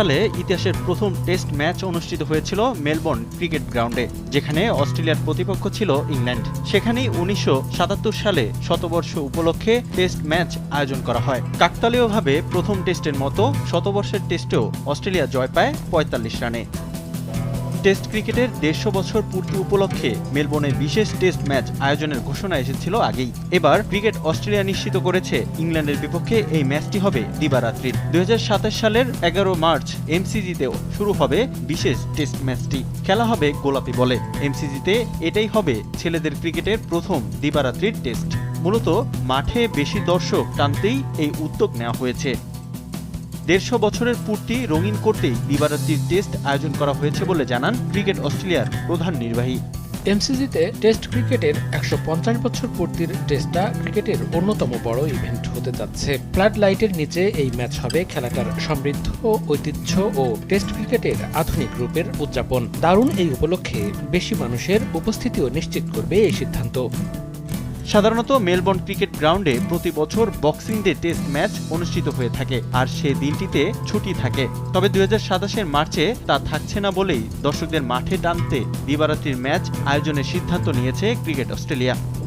সালে ইতিহাসের প্রথম টেস্ট ম্যাচ অনুষ্ঠিত হয়েছিল মেলবোর্ন ক্রিকেট গ্রাউন্ডে, যেখানে অস্ট্রেলিয়ার প্রতিপক্ষ ছিল ইংল্যান্ড। সেখানেই উনিশশো সাতাত্তর সালে শতবর্ষ উপলক্ষে টেস্ট ম্যাচ আয়োজন করা হয়। কাকতালীয়ভাবে প্রথম টেস্টের মতো শতবর্ষের টেস্টেও অস্ট্রেলিয়া জয় পায় পঁয়তাল্লিশ রানে। টেস্ট ক্রিকেটের দেড়শো বছর পূর্তি উপলক্ষে মেলবোর্নে বিশেষ টেস্ট ম্যাচ আয়োজনের ঘোষণা এসেছিল আগেই। এবার ক্রিকেট অস্ট্রেলিয়া নিশ্চিত করেছে, ইংল্যান্ডের বিপক্ষে এই ম্যাচটি হবে দিবারাত্রির। দুই হাজার সাতাশ সালের এগারো মার্চ এমসিজিতেও শুরু হবে বিশেষ টেস্ট ম্যাচটি। খেলা হবে গোলাপি বলে। এমসিজিতে এটাই হবে ছেলেদের ক্রিকেটের প্রথম দিবারাত্রির টেস্ট। মূলত মাঠে বেশি দর্শক টানতেই এই উদ্যোগ নেওয়া হয়েছে। দেড়শো বছরের পূর্তি রঙিন করতেই দিবারাত্রির টেস্ট আয়োজন করা হয়েছে বলে জানান ক্রিকেট অস্ট্রেলিয়ার প্রধান নির্বাহী। এমসিজিতে টেস্ট ক্রিকেটের একশো পঞ্চাশ বছর পূর্তির টেস্টটা ক্রিকেটের অন্যতম বড় ইভেন্ট হতে যাচ্ছে। ফ্লাড লাইটের নিচে এই ম্যাচ হবে খেলাটার সমৃদ্ধ ঐতিহ্য ও টেস্ট ক্রিকেটের আধুনিক রূপের উদযাপন। দারুণ এই উপলক্ষে বেশি মানুষের উপস্থিতিও নিশ্চিত করবে এই সিদ্ধান্ত। সাধারণত মেলবোর্ন ক্রিকেট গ্রাউন্ডে প্রতি বছর বক্সিং ডে টেস্ট ম্যাচ অনুষ্ঠিত হয়ে থাকে আর সে দিনটিতে ছুটি থাকে। তবে দুই হাজার মার্চে তা থাকছে না বলেই দর্শকদের মাঠে টানতে দিবারাত্রির ম্যাচ আয়োজনের সিদ্ধান্ত নিয়েছে ক্রিকেট অস্ট্রেলিয়া।